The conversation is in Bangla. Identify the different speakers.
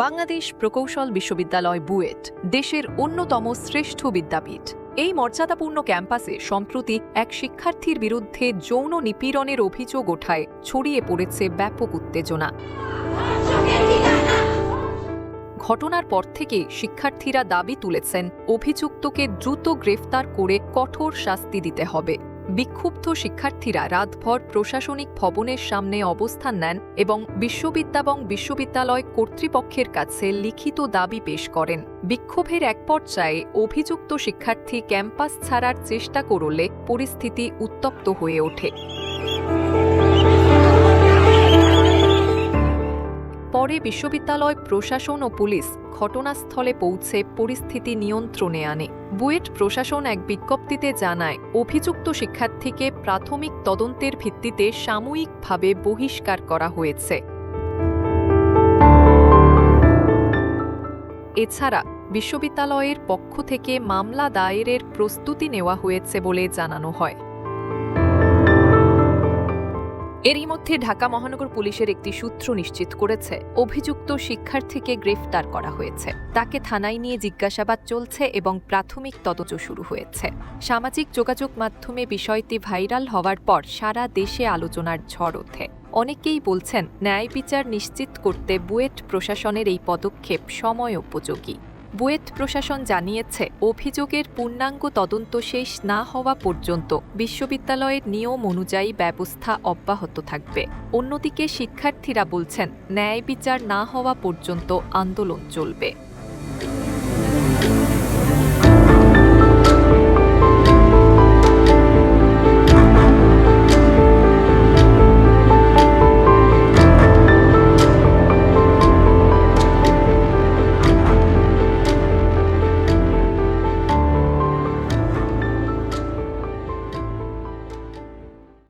Speaker 1: বাংলাদেশ প্রকৌশল বিশ্ববিদ্যালয় বুয়েট, দেশের অন্যতম শ্রেষ্ঠ বিদ্যাপীঠ। এই মর্যাদাপূর্ণ ক্যাম্পাসে সম্প্রতি এক শিক্ষার্থীর বিরুদ্ধে যৌন নিপীড়নের অভিযোগ ওঠায়, ছড়িয়ে পড়েছে ব্যাপক উত্তেজনা। ঘটনার পর থেকে শিক্ষার্থীরা দাবি তুলেছেন, অভিযুক্তকে দ্রুত গ্রেফতার করে কঠোর শাস্তি দিতে হবে। বিক্ষুব্ধ শিক্ষার্থীরা রাতভর প্রশাসনিক ভবনের সামনে অবস্থান নেন এবং বিশ্ববিদ্যাবং বিশ্ববিদ্যালয় কর্তৃপক্ষের কাছে লিখিত দাবি পেশ করেন। বিক্ষোভের এক পর্যায়ে অভিযুক্ত শিক্ষার্থী ক্যাম্পাস ছাড়ার চেষ্টা করলে পরিস্থিতি উত্তপ্ত হয়ে ওঠে। পরে বিশ্ববিদ্যালয়, প্রশাসন ও পুলিশ ঘটনাস্থলে পৌঁছে পরিস্থিতি নিয়ন্ত্রণে আনে। বুয়েট প্রশাসন এক বিজ্ঞপ্তিতে জানায়, অভিযুক্ত শিক্ষার্থীকে প্রাথমিক তদন্তের ভিত্তিতে সাময়িকভাবে বহিষ্কার করা হয়েছে। এছাড়া, বিশ্ববিদ্যালয়ের পক্ষ থেকে মামলা দায়েরের প্রস্তুতি নেওয়া হয়েছে বলে জানানো হয়। এরই মধ্যে ঢাকা মহানগর পুলিশের একটি সূত্র নিশ্চিত করেছে, অভিযুক্ত শিক্ষার্থীকে গ্রেফতার করা হয়েছে। তাকে থানায় নিয়ে জিজ্ঞাসাবাদ চলছে এবং প্রাথমিক তদন্ত শুরু হয়েছে। সামাজিক যোগাযোগ মাধ্যমে বিষয়টি ভাইরাল হওয়ার পর সারা দেশে আলোচনার ঝড় ওঠে। অনেকেই বলছেন, ন্যায় বিচার নিশ্চিত করতে বুয়েট প্রশাসনের এই পদক্ষেপ সময় উপযোগী। বুয়েট প্রশাসন জানিয়েছে, অভিযোগের পূর্ণাঙ্গ তদন্ত শেষ না হওয়া পর্যন্ত বিশ্ববিদ্যালয়ের নিয়ম অনুযায়ী ব্যবস্থা অব্যাহত থাকবে। অন্যদিকে শিক্ষার্থীরা বলছেন, ন্যায় বিচার না হওয়া পর্যন্ত আন্দোলন চলবে।